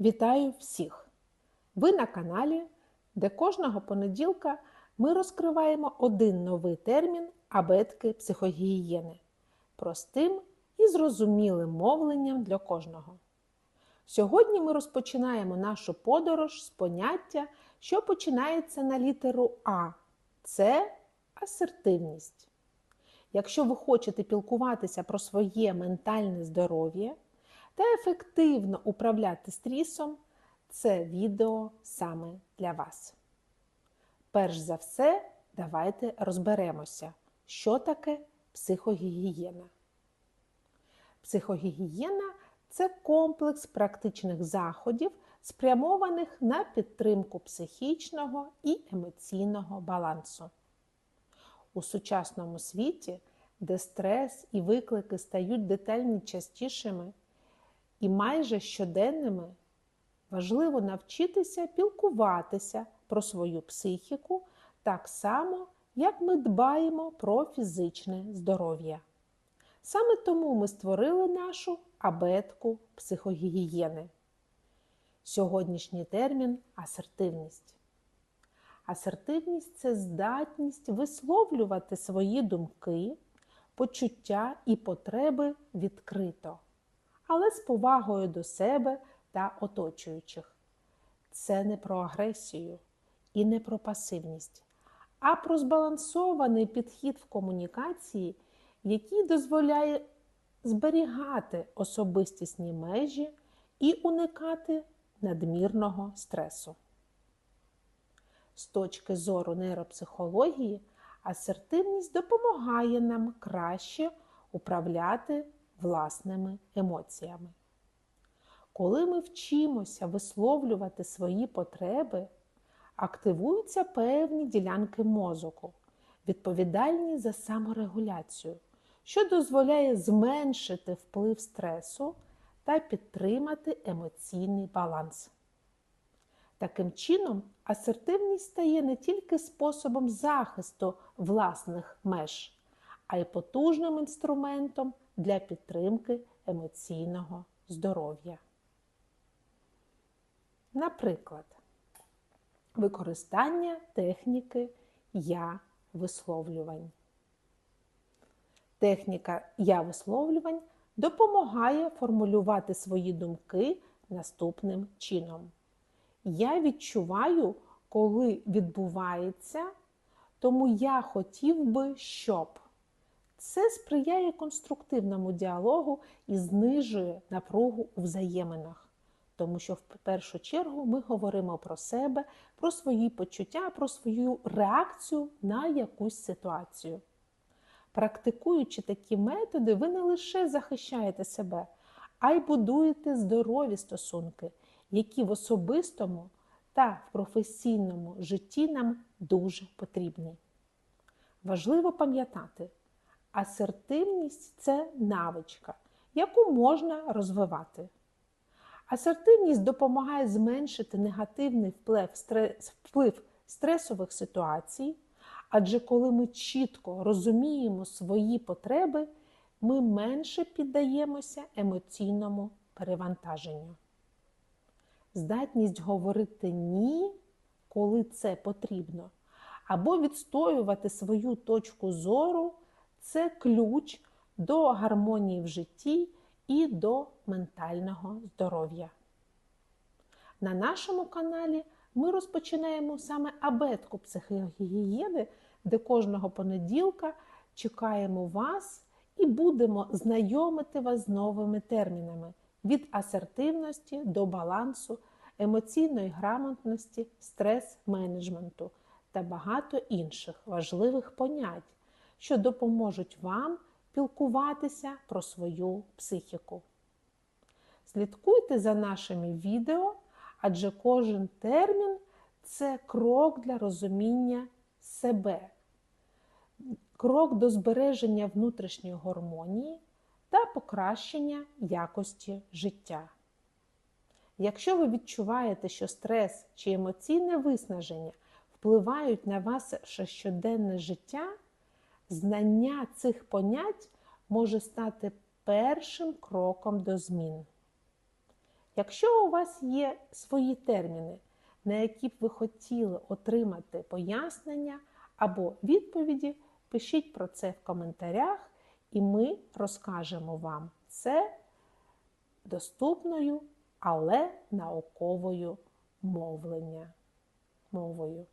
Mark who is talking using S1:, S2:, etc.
S1: Вітаю всіх! Ви на каналі, де кожного понеділка ми розкриваємо один новий термін абетки психогігієни простим і зрозумілим мовленням для кожного. Сьогодні ми розпочинаємо нашу подорож з поняття, що починається на літеру А. Це асертивність. Якщо ви хочете пілкуватися про своє ментальне здоров'я та ефективно управляти стрісом, це відео саме для вас. Перш за все, давайте розберемося, що таке психогігієна. Психогігієна це комплекс практичних заходів, спрямованих на підтримку психічного і емоційного балансу. У сучасному світі, де стрес і виклики стають детально частішими і майже щоденними, важливо навчитися пілкуватися про свою психіку так само, як ми дбаємо про фізичне здоров'я. Саме тому ми створили нашу абетку психогігієни. Сьогоднішній термін асертивність. Асертивність це здатність висловлювати свої думки, почуття і потреби відкрито, але з повагою до себе та оточуючих. Це не про агресію і не про пасивність, а про збалансований підхід в комунікації, який дозволяє зберігати особистісні межі і уникати надмірного стресу. З точки зору нейропсихології, асертивність допомагає нам краще управляти власними емоціями. Коли ми вчимося висловлювати свої потреби, активуються певні ділянки мозоку, відповідальні за саморегуляцію, що дозволяє зменшити вплив стресу та підтримати емоційний баланс. Таким чином, асертивність стає не тільки способом захисту власних меж, а й потужним інструментом для підтримки емоційного здоров'я. Наприклад, використання техніки я висловлювань. Техніка я висловлювань допомагає формулювати свої думки наступним чином. Я відчуваю, коли відбувається, тому я хотів би, щоб. Це сприяє конструктивному діалогу і знижує напругу у взаєминах, тому що в першу чергу ми говоримо про себе, про свої почуття, про свою реакцію на якусь ситуацію. Практикуючи такі методи, ви не лише захищаєте себе, а й будуєте здорові стосунки, які в особистому та в професійному житті нам дуже потрібні. Важливо пам'ятати, асертивність це навичка, яку можна розвивати. Асертивність допомагає зменшити негативний вплив стресових ситуацій, адже коли ми чітко розуміємо свої потреби, ми менше піддаємося емоційному перевантаженню. Здатність говорити ні, коли це потрібно, або відстоювати свою точку зору це ключ до гармонії в житті і до ментального здоров'я. На нашому каналі ми розпочинаємо саме абетку психогігієни, де кожного понеділка чекаємо вас і будемо знайомити вас з новими термінами від асертивності до балансу, емоційної грамотності, стрес-менеджменту та багато інших важливих понять, що допоможуть вам пілкуватися про свою психіку. Слідкуйте за нашими відео, адже кожен термін це крок для розуміння себе, крок до збереження внутрішньої гармонії та покращення якості життя. Якщо ви відчуваєте, що стрес чи емоційне виснаження впливають на ваше щоденне життя, знання цих понять може стати першим кроком до змін. Якщо у вас є свої терміни, на які б ви хотіли отримати пояснення або відповіді, пишіть про це в коментарях, і ми розкажемо вам це доступною, але науковою мовлення. мовою.